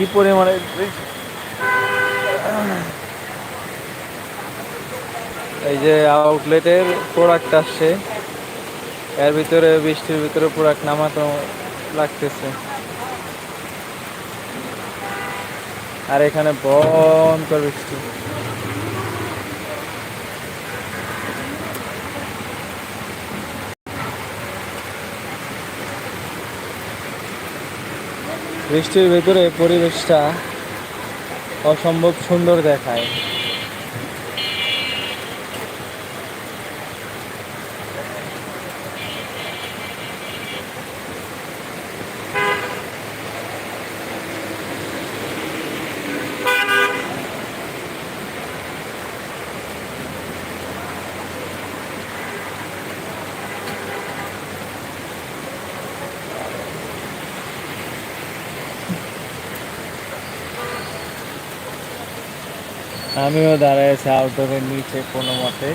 কি পরিমাণে এই যে আউটলেটের প্রোডাক্ট আসছে, এর ভিতরে বৃষ্টির ভিতরে প্রোডাক্ট নামাতো লাগতেছে। আর এখানে বন্ধ বৃষ্টি। বৃষ্টির ভেতরে পরিবেশটা অসম্ভব সুন্দর দেখায়। আমিও দাঁড়ায় আছি আউটডোরের নিচে কোনো মতে।